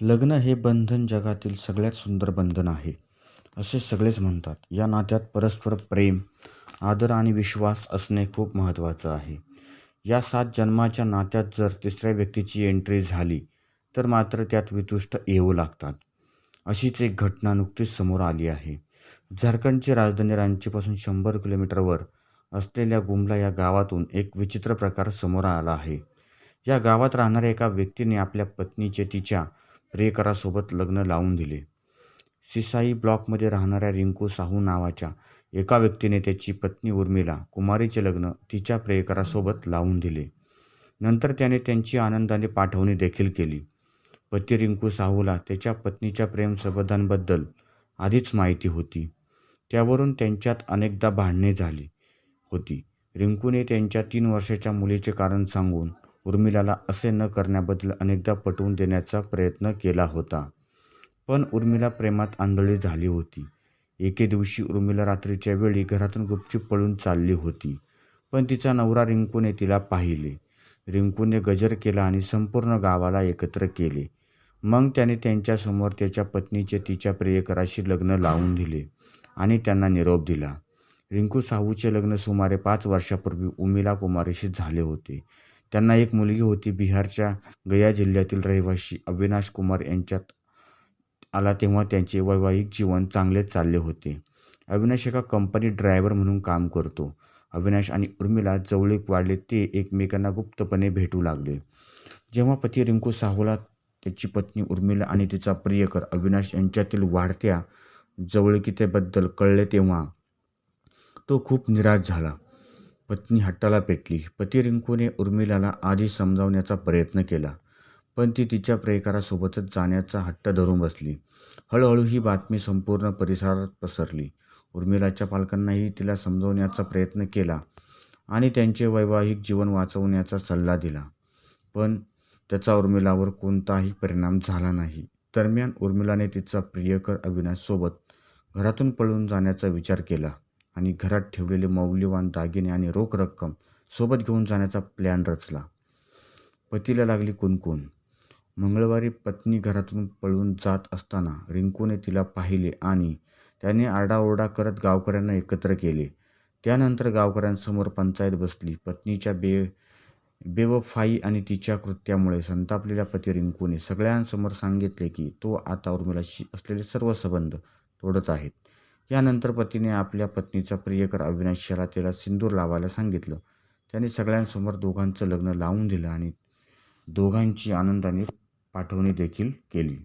लग्न हे बंधन जगातील सगळ्यात सुंदर बंधन आहे. असे सगळेच म्हणतात. या नात्यात परस्पर प्रेम आदर आणि विश्वास असणे खूप महत्त्वाचं आहे. या सात जन्माच्या नात्यात जर तिसऱ्या व्यक्तीची एंट्री झाली तर मात्र त्यात वितुष्ट येऊ लागतात. अशीच एक घटना नुकतीच समोर आली आहे. झारखंडची राजधानी रांचीपासून शंभर किलोमीटरवर असलेल्या गुमला या गावातून एक विचित्र प्रकार समोर आला आहे. या गावात राहणाऱ्या एका व्यक्तीने आपल्या पत्नीचे तिच्या रेकरासोबत लग्न लावून दिले. सिसाई ब्लॉकमध्ये राहणाऱ्या रिंकू साहू नावाच्या एका व्यक्तीने त्याची पत्नी उर्मिला कुमारीचे लग्न तिच्या प्रेयकरासोबत लावून दिले. नंतर त्याने त्यांची आनंदाने पाठवणी देखील केली. पती रिंकू साहूला त्याच्या पत्नीच्या प्रेमसंबंधांबद्दल आधीच माहिती होती. त्यावरून त्यांच्यात अनेकदा भांडणे झाली होती. रिंकूने त्यांच्या तीन वर्षाच्या मुलीचे कारण सांगून उर्मिलाला असे न करण्याबद्दल अनेकदा पटवून देण्याचा प्रयत्न केला होता. पण उर्मिला प्रेमात आंधळी झाली होती. एके दिवशी उर्मिला रात्रीच्या वेळी घरातून गुपचूप पळून चालली होती. पण तिचा नवरा रिंकूने तिला पाहिले. रिंकूने गजर केला आणि संपूर्ण गावाला एकत्र केले. मग त्याने त्यांच्यासमोर त्याच्या पत्नीचे तिच्या प्रियकराशी लग्न लावून दिले आणि त्यांना निरोप दिला. रिंकू साहूचे लग्न सुमारे पाच वर्षापूर्वी उमिला कुमारीशी झाले होते. त्यांना एक मुलगी होती बिहारच्या गया जिल्ह्यातील रहिवाशी अविनाश कुमार यांच्यात आला तेव्हा त्यांचे वैवाहिक जीवन चांगलेच चालले होते. अविनाश एका कंपनी ड्रायव्हर म्हणून काम करतो. अविनाश आणि उर्मिला जवळीक वाढले ते एकमेकांना गुप्तपणे भेटू लागले. जेव्हा पती रिंकू साहूला त्याची पत्नी उर्मिला आणि तिचा प्रियकर अविनाश यांच्यातील वाढत्या जवळकीतेबद्दल कळले तेव्हा तो खूप निराश झाला. पत्नी हट्टाला पेटली. पती रिंकूने उर्मिलाला आधी समजावण्याचा प्रयत्न केला पण ती तिच्या प्रेयकारासोबतच जाण्याचा हट्ट धरून बसली. हळूहळू ही बातमी संपूर्ण परिसरात पसरली. उर्मिलाच्या पालकांनाही तिला समजवण्याचा प्रयत्न केला आणि त्यांचे वैवाहिक जीवन वाचवण्याचा सल्ला दिला. पण त्याचा उर्मिलावर कोणताही परिणाम झाला नाही. दरम्यान उर्मिलाने तिचा प्रियकर अविनाशसोबत घरातून पळून जाण्याचा विचार केला. आणि घरात ठेवलेले मौल्यवान दागिने आणि रोख रक्कम सोबत घेऊन जाण्याचा प्लॅन रचला. पतीला लागली कुणकुण. मंगळवारी पत्नी घरातून पळून जात असताना रिंकूने तिला पाहिले आणि त्याने आरडाओरडा करत गावकऱ्यांना एकत्र केले. त्यानंतर गावकऱ्यांसमोर पंचायत बसली. पत्नीच्या बे बेवफाई आणि तिच्या कृत्यामुळे संतापलेल्या पती रिंकूने सगळ्यांसमोर सांगितले की तो आता उर्मिलाशी असलेले सर्व संबंध तोडत आहेत. यानंतर पतीने आपल्या पत्नीचा प्रियकर अविनाशाला तिला सिंदूर लावायला सांगितलं. त्याने सगळ्यांसमोर दोघांचं लग्न लावून दिलं आणि दोघांची आनंदाने पाठवणी देखील केली.